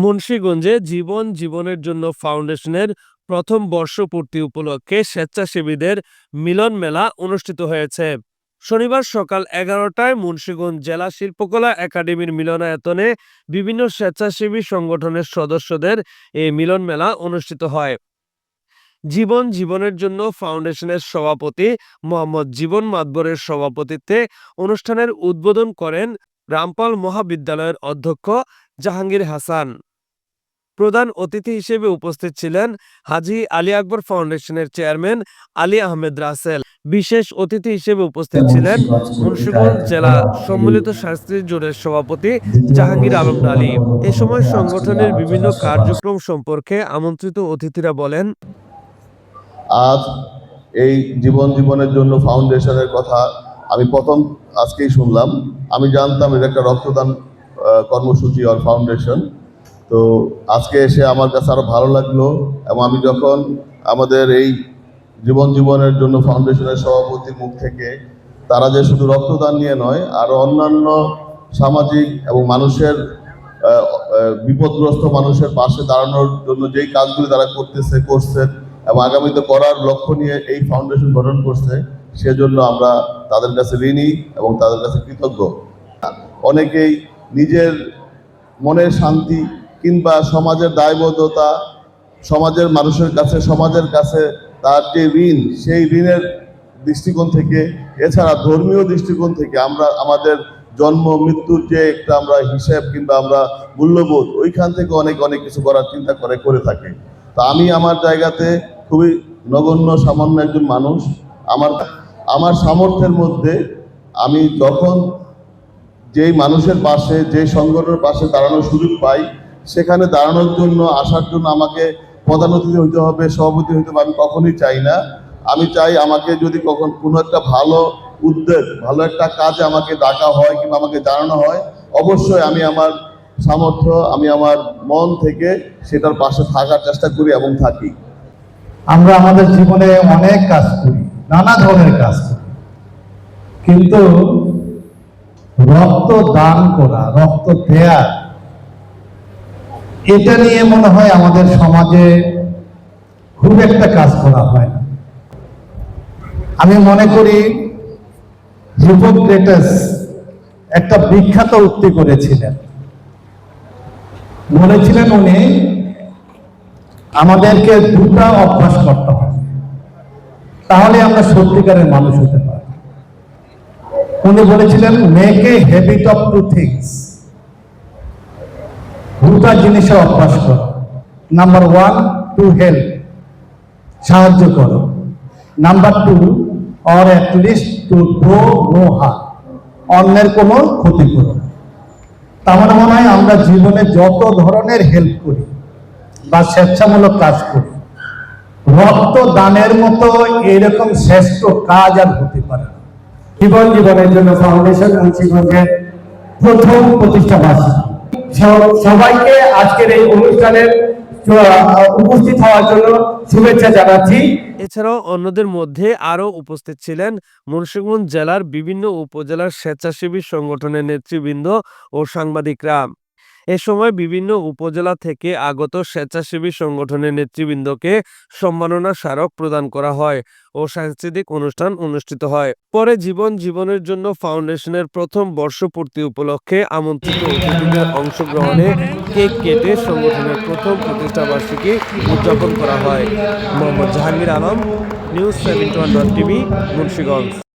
মুন্সিগঞ্জে জীবন জীবনের জন্য ফাউন্ডেশনের প্রথম বর্ষপূর্তি উপলক্ষে স্বেচ্ছাসেবীদের মিলন মেলা অনুষ্ঠিত হয়েছে। শনিবার সকাল এগারোটায় মুন্সীগঞ্জ জেলা শিল্পকলা একাডেমির মিলনায়তনে বিভিন্ন স্বেচ্ছাসেবী সংগঠনের সদস্যদের এই মিলন মেলা অনুষ্ঠিত হয়। জীবন জীবনের জন্য ফাউন্ডেশনের সভাপতি মোহাম্মদ জীবন মাতবরের সভাপতিত্বে অনুষ্ঠানের উদ্বোধন করেন রামপাল মহাবিদ্যালয়ের অধ্যক্ষ জাহাঙ্গীর হাসান। প্রধান অতিথি হিসেবে উপস্থিত ছিলেন হাজি আলী আকবর ফাউন্ডেশনের চেয়ারম্যান আলী আহমেদ রাসেল। বিশেষ অতিথি হিসেবে উপস্থিত ছিলেন মুন্সিগঞ্জ জেলা সম্মিলিত শাস্ত্রী জোটের সভাপতি জাহাঙ্গীর আলম আলী এ সময় সংগঠনের বিভিন্ন কার্যক্রম সম্পর্কে আমন্ত্রিত অতিথিরা বলেন আজ এই জীবন জীবনের জন্য ফাউন্ডেশনের কথা আমি প্রথম আজকেই শুনলাম। আমি জানতাম এটা একটা রক্তদান কর্মসূচি আর ফাউন্ডেশন তো আজকে এসে আমার কাছে আরও ভালো লাগল এবং আমি যখন আমাদের এই জীবন জীবনের জন্য ফাউন্ডেশনের সভাপতির মুখ থেকে তারা যে শুধু রক্তদান নিয়ে নয়, আরও অন্যান্য সামাজিক এবং মানুষের বিপদগ্রস্ত মানুষের পাশে দাঁড়ানোর জন্য যেই কাজগুলি তারা করতেছে করছেন এবং আগামীতে করার লক্ষ্য নিয়ে এই ফাউন্ডেশন গঠন করছে, সেজন্য আমরা তাদের কাছে ঋণী এবং তাদের কাছে কৃতজ্ঞ। অনেকেই নিজের মনের শান্তি কিংবা সমাজের দায়বদ্ধতা, সমাজের মানুষের কাছে, সমাজের কাছে তার যে ঋণ, সেই ঋণের দৃষ্টিকোণ থেকে, এছাড়া ধর্মীয় দৃষ্টিকোণ থেকে আমরা, আমাদের জন্ম, মৃত্যুর যে একটা আমরা হিসেব কিংবা আমরা মূল্যবোধ, ওইখান থেকে অনেক অনেক কিছু করার চিন্তা করে করে থাকে। তা আমি আমার জায়গাতে খুবই নগণ্য, সামান্য একজন মানুষ। আমার আমার সামর্থ্যের মধ্যে আমি যখন যেই মানুষের পাশে যে সংগঠনের পাশে দাঁড়ানোর সুযোগ পাই সেখানে দাঁড়ানোর জন্য, আসার জন্য আমাকে প্রধান অতিথি হইতে হবে, সভাপতি হইতে হবে, আমি কখনোই চাই না। আমি চাই আমাকে যদি কখন কোনো একটা ভালো উদ্যোগ, ভালো একটা কাজে আমাকে ডাকা হয় কিংবা আমাকে জানানো হয়, অবশ্যই আমি আমার সামর্থ্য, আমি আমার মন থেকে সেটার পাশে থাকার চেষ্টা করি এবং থাকি। আমরা আমাদের জীবনে অনেক কাজ করি, নানা ধরনের কাজ কিন্তু রক্ত দান করা, রক্ত দেয়া এটা নিয়ে মনে হয় আমাদের সমাজে খুব একটা কাজ করা হয় না। আমি মনে করি হিপোক্রেটাস একটা বিখ্যাত উক্তি করেছিলেন। বলেছিলেন উনি, আমাদেরকে দুটা অভ্যাস করতে হবে, তাহলে আমরা সত্যিকারের মানুষ হতে পারি উনি বলেছিলেন make a habit of two things দুটা জিনিসের অভ্যাস করো। নাম্বার ওয়ান টু হেল্প সাহায্য করো। Number two or list to do no harm অন্যের কোনো ক্ষতি করো। তার মানে মনে হয় আমরা জীবনে যত ধরনের হেল্প করি বা স্বেচ্ছামূলক কাজ করি, রক্ত দানের মতো এরকম শ্রেষ্ঠ কাজ আর হতে পারে জীবন জীবনের জন্য ফাউন্ডেশন মুন্সিগঞ্জের প্রথম প্রতিষ্ঠা বার্ষিকী। সবাইকে আজকের এই অনুষ্ঠানের উপস্থিত হওয়ার জন্য শুভেচ্ছা জানাচ্ছি। এছাড়াও অন্যদের মধ্যে আরও উপস্থিত ছিলেন মুন্সিগঞ্জ জেলার বিভিন্ন উপজেলার স্বেচ্ছাসেবী সংগঠনের নেতৃবৃন্দ ও সাংবাদিকরা। এ সময় বিভিন্ন উপজেলা থেকে আগত স্বেচ্ছাসেবী সংগঠনের নেতৃবৃন্দকে সম্মাননা স্মারক প্রদান করা হয় ও সাংস্কৃতিক অনুষ্ঠান অনুষ্ঠিত হয়। পরে জীবন জীবনের জন্য ফাউন্ডেশনের প্রথম বর্ষপূর্তি উপলক্ষে আমন্ত্রিত অতিথিদের অংশগ্রহণে কেক কেটে সংগঠনের প্রথম প্রতিষ্ঠাবার্ষিকী উদযাপন করা হয়। Mohammad Jahangir Alam, news one TV, Munshiganj.